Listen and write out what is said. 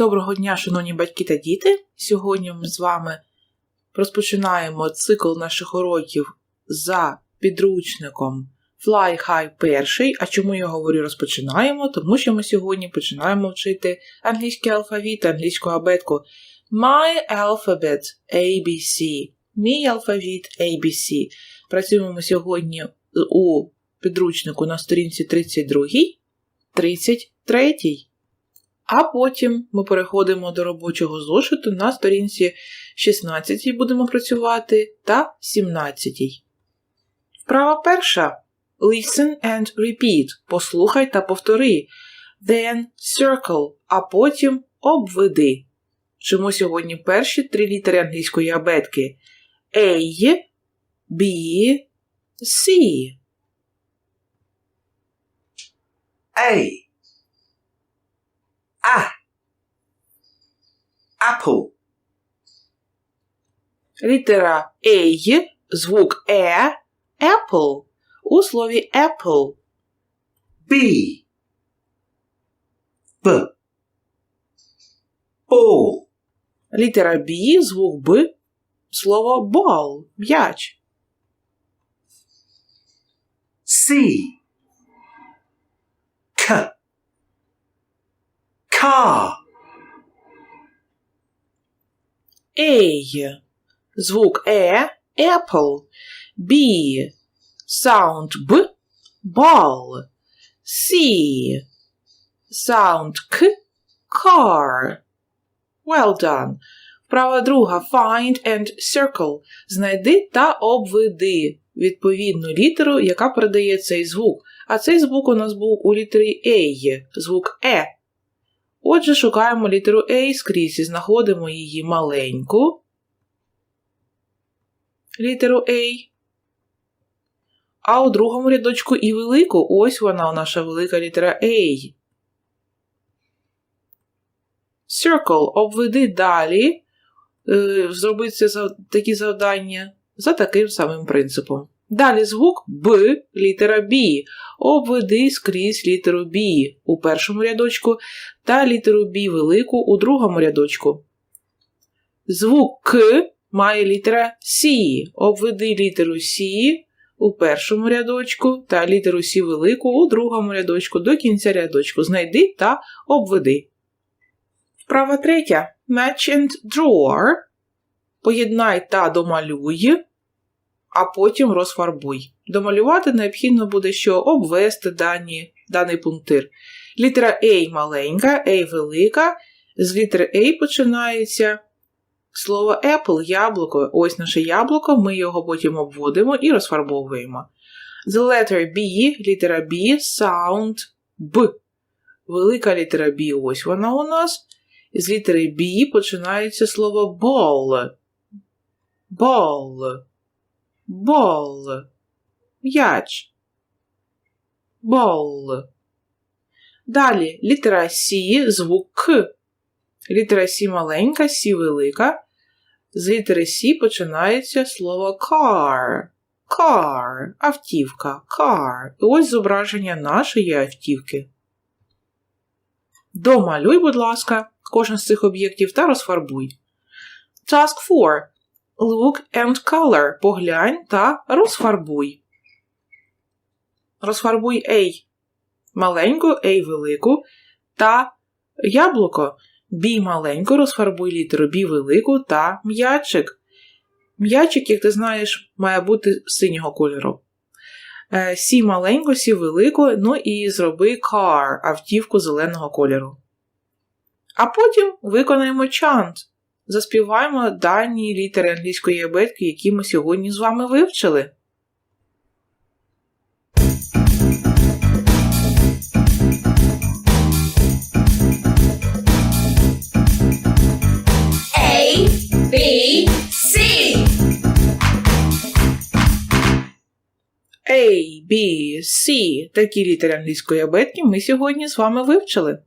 Доброго дня, шановні батьки та діти! Сьогодні ми з вами розпочинаємо цикл наших уроків за підручником Fly High 1. А чому я говорю розпочинаємо? Тому що ми сьогодні починаємо вчити англійський алфавіт, англійську абетку. My alphabet ABC. Мій алфавіт ABC. Працюємо ми сьогодні у підручнику на сторінці 32, 33. А потім ми переходимо до робочого зошиту на сторінці 16 будемо працювати та 17. Вправа перша. Listen and repeat. Послухай та повтори. Then circle, а потім обведи. Чому сьогодні перші три літери англійської абетки? A, B, C. A. A. Apple. Літера A, звук Е, apple у слові apple. B. B. Ball. Літера B, звук Б, слово ball, м'яч. C. A, звук Е, apple. B, sound Б, ball. C, sound К, car. Well done. Вправа друга. Find and circle. Знайди та обведи відповідну літеру, яка передає цей звук. А цей звук у нас був у літері A, звук Е. Отже, шукаємо літеру A скрізь і знаходимо її маленьку. Літеру A. А у другому рядочку і велику. Ось вона, наша велика літера A. Circle. Обведи далі. Е, Зроби це за такі завдання за таким самим принципом. Далі звук Б, літера B. Обведи скрізь літеру B у першому рядочку та літеру B велику у другому рядочку. Звук К має літера C. Обведи літеру C у першому рядочку та літеру C велику у другому рядочку до кінця рядочку. Знайди та обведи. Вправа третя. Match and draw. Поєднай та домалюй, а потім розфарбуй. Домалювати необхідно буде, що обвести дані, даний пунктир. Літера A маленька, A велика. З літери A починається слово apple, яблуко. Ось наше яблуко, ми його потім обводимо і розфарбовуємо. The letter B, літера B, sound B. Велика літера B, ось вона у нас. З літери B починається слово ball. Ball. Ball. М'яч. Ball. Далі літера C, звук К. Літера С маленька, С велика. З літери С починається слово car. Car. Автівка. Car. І ось зображення нашої автівки. Домалюй, будь ласка, кожен з цих об'єктів та розфарбуй. Task 4. Look and color. Поглянь та розфарбуй. Розфарбуй A. Маленьку, A велику та яблуко. B маленьку, розфарбуй літеру B велику та м'ячик. М'ячик, як ти знаєш, має бути синього кольору. Е, Сі маленьку, сі велику, ну і зроби car, автівку зеленого кольору. А потім виконаємо чант. Заспіваємо дані літери англійської абетки, які ми сьогодні з вами вивчили. B, C. A, B, C. Такі літери англійської абетки ми сьогодні з вами вивчили.